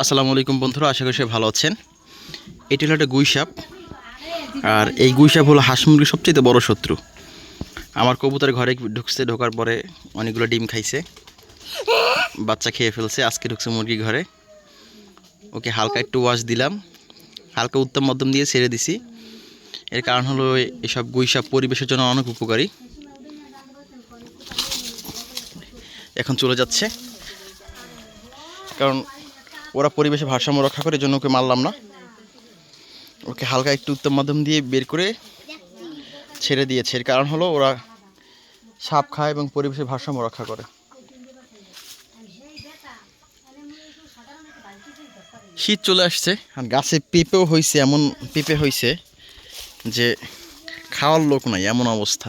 আসসালামু আলাইকুম বন্ধুরা, আশা করি সবাই ভালো আছেন। এটি হলো একটা গুইসাপ। আর এই গুইসাপ হলো হাঁস মুরগির সবচেয়ে বড় শত্রু। আমার কবুতর ঘরে ঢুকছে, ঢোকার পরে অনেকগুলো ডিম খাইছে। বাচ্চা খেয়ে ফেলছে, আজকে ঢুকছে মুরগি ঘরে। ওকে হালকা একটু ওয়াশ দিলাম। হালকা উত্তম মধ্যম দিয়ে ছেড়ে দিছি। এর কারণ হলো এসব গুই সাপ পরিবেশের জন্য অনেক উপকারী। এখন চলে যাচ্ছে। কারণ ওরা পরিবেশে ভারসাম্য রক্ষা করে জন্য ওকে মারলাম না। ওকে হালকা একটু উত্তম মাধ্যম দিয়ে বের করে ছেড়ে দিয়েছে। এর কারণ হলো ওরা সাপ খায় এবং পরিবেশের ভারসাম্য রক্ষা করে। শীত চলে আসছে আর গাছে পেঁপেও হয়েছে এমন, পেঁপে হয়েছে যে খাওয়ার লোক নাই, এমন অবস্থা।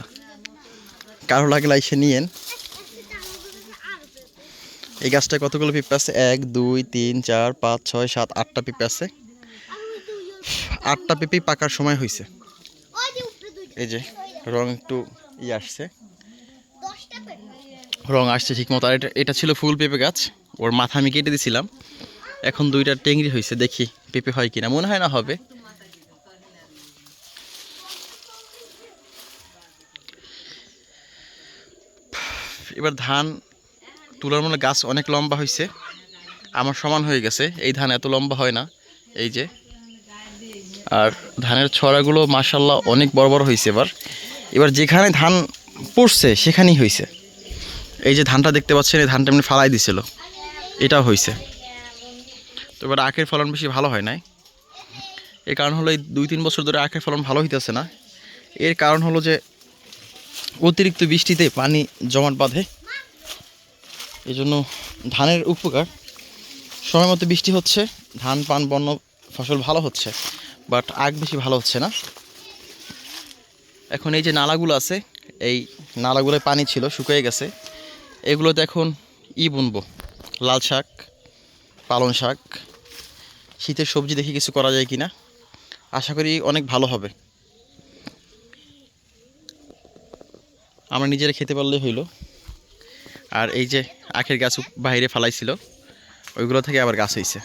কারও লাগলে এসে নিয়েন। এই গাছটায় কতগুলো পিঁপে আছে? এক, দুই, তিন, চার, পাঁচ, ছয়, সাত, আটটা পিঁপে আছে। আটটা পেঁপেই পাকার সময় হয়েছে এই যে, রং একটু ই আসছে। রং আসছে ঠিক মতো আর এটা এটা ছিল ফুল পেঁপে গাছ। ওর মাথা আমি কেটে দিছিলাম। এখন দুইটা টেংরি হয়েছে দেখি পেঁপে হয় কিনা। মনে হয় না হবে। এবার ধান তুলার মনে গাছ অনেক লম্বা হয়েছে আমার সমান হয়ে গেছে। এই ধান এত লম্বা হয় না। এই যে। আর ধানের ছড়াগুলো মাসাল্লাহ অনেক বড় বড় হয়েছে এবার। এবার যেখানে ধান পড়ছে সেখানেই হয়েছে এই যে ধানটা দেখতে পাচ্ছেন, এই ধানটা এমনি ফালাই দিছিল। এটাও হয়েছে তো এবার আখের ফলন বেশি ভালো হয় নাই। এর কারণ হলো এই দুই তিন বছর ধরে আখের ফলন ভালো হইতেছে না। এর কারণ হলো যে অতিরিক্ত বৃষ্টিতে পানি জমাট বাঁধে। এই জন্য ধানের উপকার। সময় মতো বৃষ্টি হচ্ছে, ধান, পান, বন্য ফসল ভালো হচ্ছে বাট আগ বেশি ভালো হচ্ছে না। এখন এই যে নালাগুলো আছে, এই নালাগুলোয় পানি ছিল, শুকিয়ে গেছে। এগুলোতে এখন ই বুনবো, লাল শাক, পালং শাক। শীতের সবজি দেখি কিছু করা যায় কিনা। আশা করি অনেক ভালো হবে। আমরা নিজেরা খেতে পারলেই হইল। আর এই যে আখের গাছ বাইরে ফালাইছিল ওইগুলো থেকে আবার গাছ হয়েছে